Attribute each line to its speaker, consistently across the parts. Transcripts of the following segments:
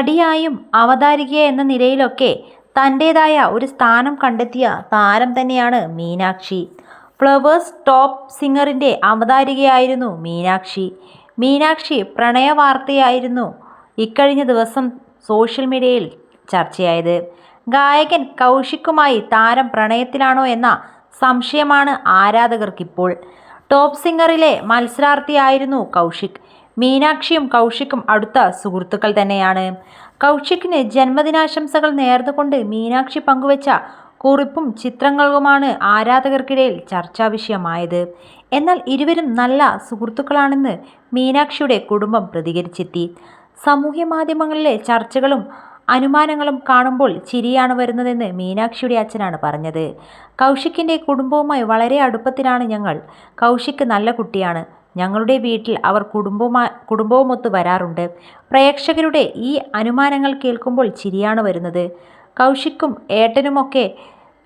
Speaker 1: നടിയായും അവതാരിക എന്ന നിലയിലൊക്കെ തന്റേതായ ഒരു സ്ഥാനം കണ്ടെത്തിയ താരം തന്നെയാണ് മീനാക്ഷി. ഫ്ലവേഴ്സ് ടോപ്പ് സിംഗറിന്റെ അവതാരികയായിരുന്നു മീനാക്ഷി. മീനാക്ഷി പ്രണയ വാർത്തയായിരുന്നു ഇക്കഴിഞ്ഞ ദിവസം സോഷ്യൽ മീഡിയയിൽ ചർച്ചയായത്. ഗായകൻ കൗശിക്കുമായി താരം പ്രണയത്തിലാണോ എന്ന സംശയമാണ് ആരാധകർക്കിപ്പോൾ. ടോപ്പ് സിംഗറിലെ മത്സരാർത്ഥിയായിരുന്നു കൗശിക്. മീനാക്ഷിയും കൗശിക്കും അടുത്ത സുഹൃത്തുക്കൾ തന്നെയാണ്. കൗശിക്കിന് ജന്മദിനാശംസകൾ നേർന്നുകൊണ്ട് മീനാക്ഷി പങ്കുവച്ച കുറിപ്പും ചിത്രങ്ങളുമാണ് ആരാധകർക്കിടയിൽ ചർച്ചാ വിഷയമായത്. എന്നാൽ ഇരുവരും നല്ല സുഹൃത്തുക്കളാണെന്ന് മീനാക്ഷിയുടെ കുടുംബം പ്രതികരിച്ചെത്തി. സാമൂഹ്യ മാധ്യമങ്ങളിലെ ചർച്ചകളും അനുമാനങ്ങളും കാണുമ്പോൾ ചിരിയാണ് വരുന്നതെന്ന് മീനാക്ഷിയുടെ അച്ഛനാണ് പറഞ്ഞത്. കൗശിക്കിന്റെ കുടുംബവുമായി വളരെ അടുപ്പത്തിലാണ് ഞങ്ങൾ. കൗശിക്ക് നല്ല കുട്ടിയാണ്. ഞങ്ങളുടെ വീട്ടിൽ അവർ കുടുംബവുമായി കുടുംബവുമൊത്ത് വരാറുണ്ട്. പ്രേക്ഷകരുടെ ഈ അനുമാനങ്ങൾ കേൾക്കുമ്പോൾ ചിരിയാണ് വരുന്നത്. കൗശിക്കും ഏട്ടനുമൊക്കെ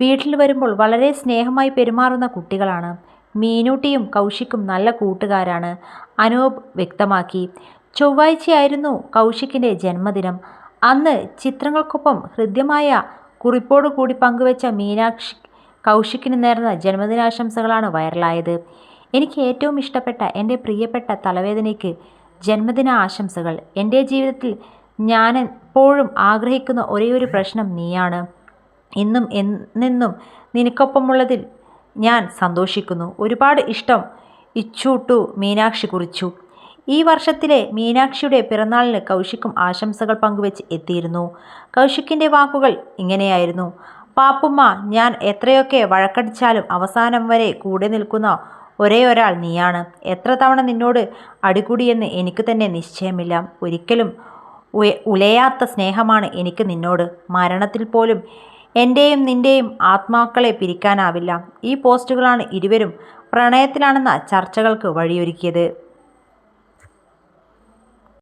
Speaker 1: വീട്ടിൽ വരുമ്പോൾ വളരെ സ്നേഹമായി പെരുമാറുന്ന കുട്ടികളാണ്. മീനൂട്ടിയും കൗശിക്കും നല്ല കൂട്ടുകാരാണ്. അനൂപ് വ്യക്തമാക്കി. ചൊവ്വാഴ്ചയായിരുന്നു കൗശിക്കിന്റെ ജന്മദിനം. അന്ന് ചിത്രങ്ങൾക്കൊപ്പം ഹൃദ്യമായ കുറിപ്പോടു കൂടി പങ്കുവച്ച മീനാക്ഷി കൗശിക്കിന് നേർന്ന ജന്മദിനാശംസകളാണ് വൈറലായത്. എനിക്ക് ഏറ്റവും ഇഷ്ടപ്പെട്ട എന്റെ പ്രിയപ്പെട്ട തലവേദനയ്ക്ക് ജന്മദിന ആശംസകൾ. എന്റെ ജീവിതത്തിൽ ഞാൻ എപ്പോഴും ആഗ്രഹിക്കുന്ന ഒരേയൊരു പ്രശ്നം നീയാണ്. ഇന്നും എന്നെന്നും നിനക്കൊപ്പമുള്ളതിൽ ഞാൻ സന്തോഷിക്കുന്നു. ഒരുപാട് ഇഷ്ടം ഇച്ചൂട്ടു മീനാക്ഷി കുറിച്ചു. ഈ വർഷത്തിലെ മീനാക്ഷിയുടെ പിറന്നാളിന് കൗശിക്കും ആശംസകൾ പങ്കുവെച്ച് എത്തിയിരുന്നു. കൗശിക്കിന്റെ വാക്കുകൾ ഇങ്ങനെയായിരുന്നു. പാപ്പുമ്മ ഞാൻ എത്രയൊക്കെ വഴക്കടിച്ചാലും അവസാനം വരെ കൂടെ നിൽക്കുന്ന ഒരേ ഒരാൾ നീയാണ്. എത്ര തവണ നിന്നോട് അടികൂടിയെന്ന് എനിക്ക് തന്നെ നിശ്ചയമില്ല. ഒരിക്കലും ഉലയാത്ത സ്നേഹമാണ് എനിക്ക് നിന്നോട്. മരണത്തിൽ പോലും എന്റെയും നിന്റെയും ആത്മാക്കളെ പിരിക്കാനാവില്ല. ഈ പോസ്റ്റുകളാണ് ഇരുവരും പ്രണയത്തിലാണെന്ന ചർച്ചകൾക്ക് വഴിയൊരുക്കിയത്.